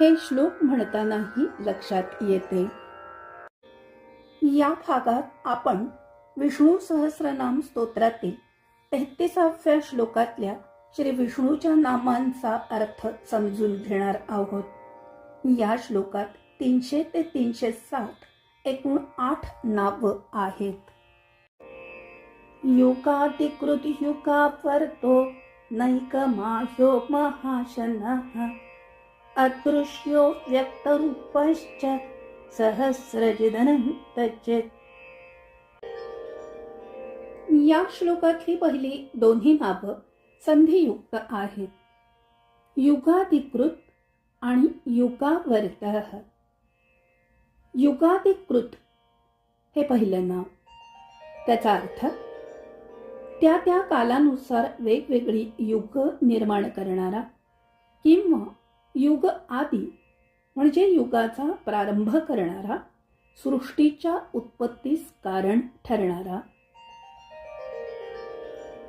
हे श्लोक म्हणतानाही लक्षात येते. या भागात आपण विष्णू सहस्रनाम स्तोत्रातील तेहतीसाव्या श्लोकातल्या श्री विष्णूच्या नामांचा अर्थ समजून घेणार आहोत. या श्लोकात तीनशे ते तीनशे साठ एकूण आठ नाव आहेत. योगाधिकृत युगावर्तो नैकमायो महाशनः अदृश्यो व्यक्तरूपश्च सहस्रजिदनंतचित या श्लोकातली पहिली दोन्ही नावं संधियुक्त आहेत. युगाधिकृत आणि युगावर्त. युगाधिकृत हे पहिलं नाव. त्याचा अर्थ त्या त्या कालानुसार वेगवेगळी युग निर्माण करणारा किंवा युग आदी म्हणजे युगाचा प्रारंभ करणारा सृष्टीच्या उत्पत्तीस कारण ठरणारा.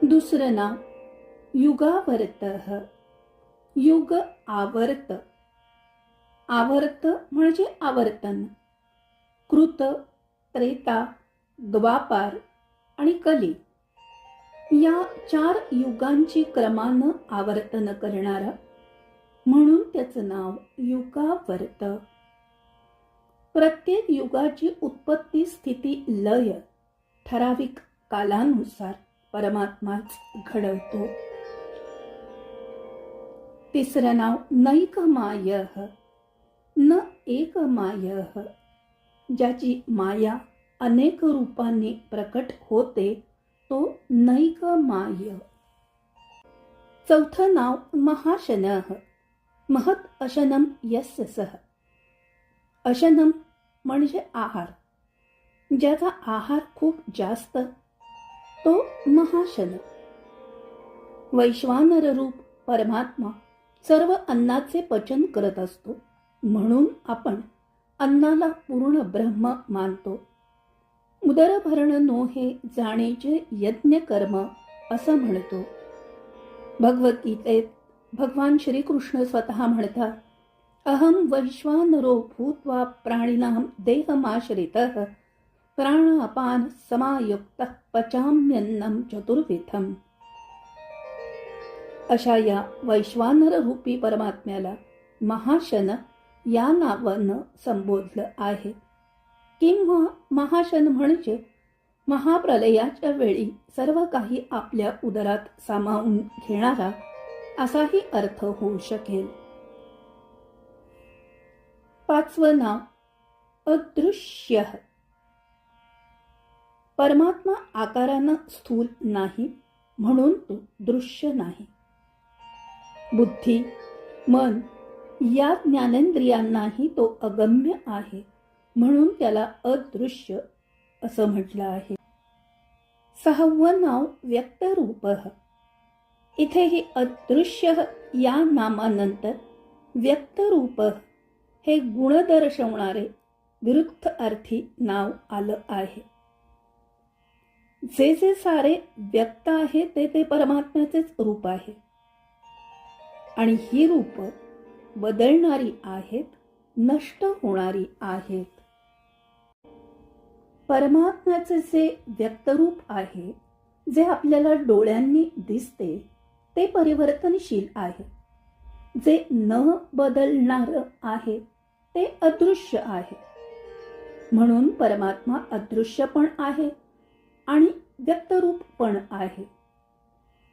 दुसरं नाव युगावर्त. युग आवर्त. आवर्त म्हणजे आवर्तन. कृत त्रेता द्वापार आणि कली. या चार युगांची क्रमानं आवर्तन करणारा म्हणून त्याचं नाव युगावर्त. प्रत्येक युगाची उत्पत्ती स्थिती लय ठराविक कालानुसार परमात्माच घडवतो. तिसरं नाव नैकमाय न एक माय ज्याची माया अनेक रूपांनी प्रकट होते तो नैकमाय चौथं नाव महाशनः. महत अशनम यस्य सह. अशनम म्हणजे आहार. ज्याचा आहार खूप जास्त तो महाशन. वैश्वानर रूप परमात्मा सर्व अन्नाचे पचन करत असतो म्हणून आपण अन्नाला पूर्ण ब्रह्म मानतो. उदरभरण नो हे जाणेचे यज्ञ कर्म असं म्हणतो. भगवद्गीतेत भगवान श्रीकृष्ण स्वतः म्हणतात अहम वैश्वानरो भूत्वा प्राणिनां देहमाश्रित प्राण अपान समायुक्त पचाम्यन्नम चतुर्विधम. अशा या वैश्वानर रूपी परमात्म्याला महाशन या नावानं संबोधलं आहे. किंवा महाशन म्हणजे महाप्रलयाच्या वेळी सर्व काही आपल्या उदरात सामावून घेणारा असाही अर्थ होऊ शकेल. पाचवं नाव अदृश्य. परमात्मा आकारानं स्थूल नाही म्हणून तो दृश्य नाही. बुद्धी मन या ज्ञानेंद्रियांनाही तो अगम्य आहे म्हणून त्याला अदृश्य असं म्हटलं आहे. सहावं नाव व्यक्तरूप. इथेही अदृश्य या नामानंतर व्यक्तरूप हे गुण दर्शवणारे विरुद्ध अर्थी नाव आलं आहे. जे जे सारे व्यक्त आहे ते ते परमात्म्याचेच रूप आहे. आणि ही रूप बदलणारी आहेत नष्ट होणारी आहेत. परमात्म्याचे जे व्यक्तरूप आहे जे आपल्याला डोळ्यांनी दिसते ते परिवर्तनशील आहे. जे न बदलणार आहे ते अदृश्य आहे. म्हणून परमात्मा अदृश्य पण आहे आणि व्यक्तरूप पण आहे.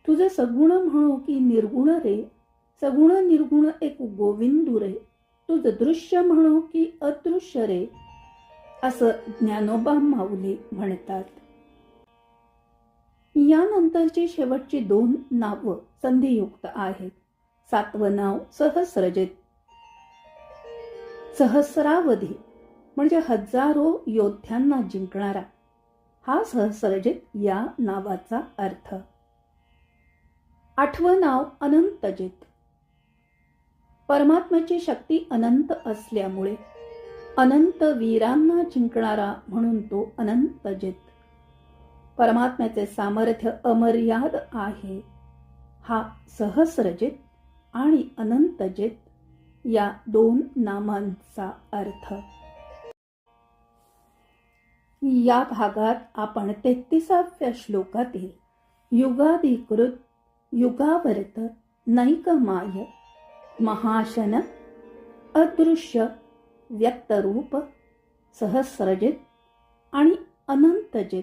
तुझे सगुण म्हणू की निर्गुण रे सगुण निर्गुण एक गोविंदू रे. तुझ दृश्य म्हणू की अदृश्य रे असं ज्ञानोबा माऊली म्हणतात. यानंतरची शेवटची दोन नावं संधियुक्त आहेत. सातवं नाव सहस्रजित. सहस्रावधी म्हणजे हजारो योद्ध्यांना जिंकणारा. हा सहस्रजित या नावाचा अर्थ. आठवं नाव अनंतजित. परमात्म्याची शक्ती अनंत असल्यामुळे अनंत वीरांना जिंकणारा म्हणून तो अनंतजित. परमात्म्याचे सामर्थ्य अमर्याद आहे. हा सहस्रजित आणि अनंतजित या दोन नामांचा अर्थ. या भागात आपण तेहतीसाव्या श्लोकातील युगाधिकृत युगावर्त नैकमाय महाशन अदृश्य व्यक्तरूप सहस्रजित आणि अनंतजित